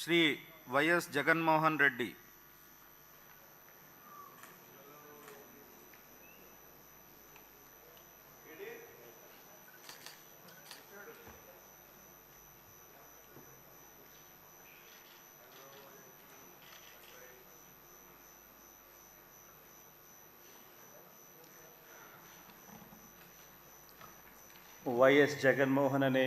Shri YS Jaganmohan Reddy YS Jaganmohan అనే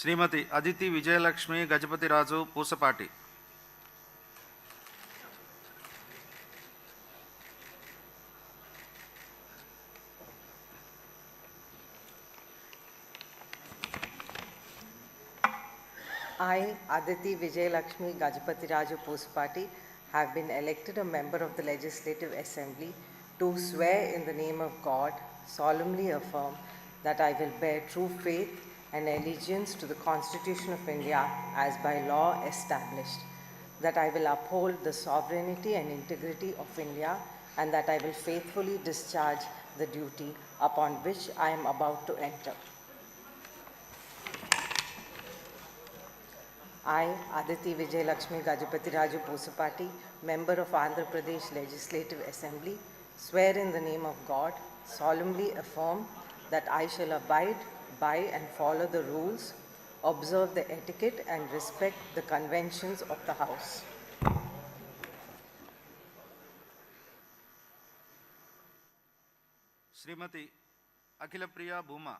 శ్రీమతి Aditi Vijayalakshmi Gajapathiraju Pusapati I, Aditi Vijayalakshmi Gajapati Raju Pusapati, have been elected a member of the Legislative Assembly to swear in the name of God, solemnly affirm that I will bear true faith and allegiance to the Constitution of India as by law established, that I will uphold the sovereignty and integrity of India, and that I will faithfully discharge the duty upon which I am about to enter. I, Aditi Vijay Lakshmi Gajapati Raju Pusapati, member of Andhra Pradesh Legislative Assembly, swear in the name of God, solemnly affirm that I shall abide by and follow the rules, observe the etiquette, and respect the conventions of the house. Shrimati अखिलप्रिया भूमा